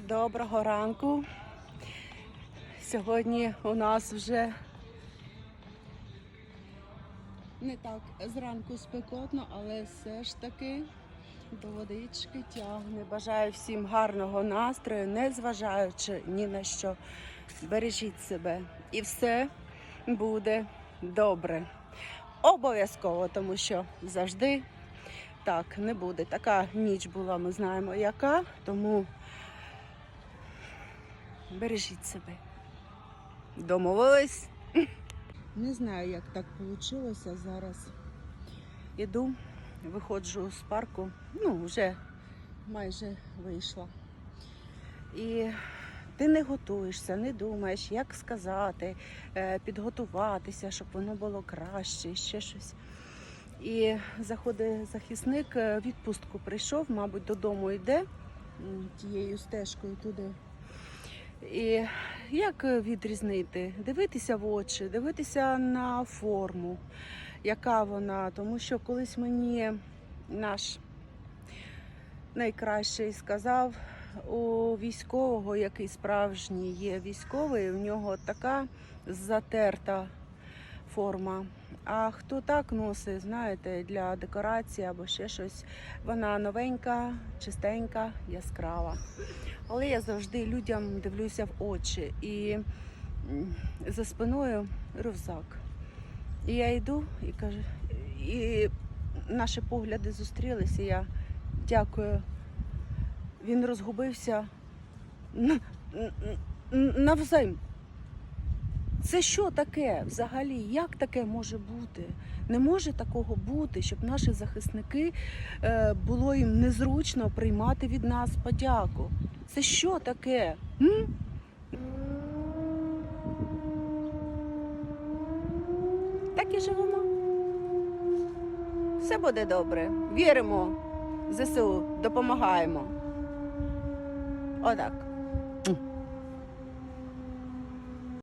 доброго ранку. Сьогодні у нас вже не так зранку спекотно, але все ж таки до водички тягне. Бажаю всім гарного настрою, не зважаючи ні на що. Бережіть себе і все буде добре. Обов'язково, тому що завжди так не буде. Така ніч була, ми знаємо яка, тому бережіть себе. Домовились? Не знаю, як так вийшло зараз. Іду, виходжу з парку, ну, вже майже вийшла. І ти не готуєшся, не думаєш, як сказати, е, підготуватися, щоб воно було краще, ще щось. І заходить захисник, е, відпустку прийшов, мабуть, додому йде тією стежкою туди. І як е, відрізнити? Дивитися в очі, дивитися на форму, яка вона. Тому що колись мені наш найкращий сказав у військового, який справжній є військовий, у нього така затерта форма. А хто так носить, знаєте, для декорації або ще щось, вона новенька, чистенька, яскрава. Але я завжди людям дивлюся в очі і за спиною рюкзак. І я йду і кажу, і наші погляди зустрілися. Я дякую. Він розгубився навзаєм. Це що таке взагалі? Як таке може бути? Не може такого бути, щоб наші захисники е, було їм незручно приймати від нас подяку. Це що таке? М? Так і живемо. Все буде добре. Віримо ЗСУ, допомагаємо. Отак.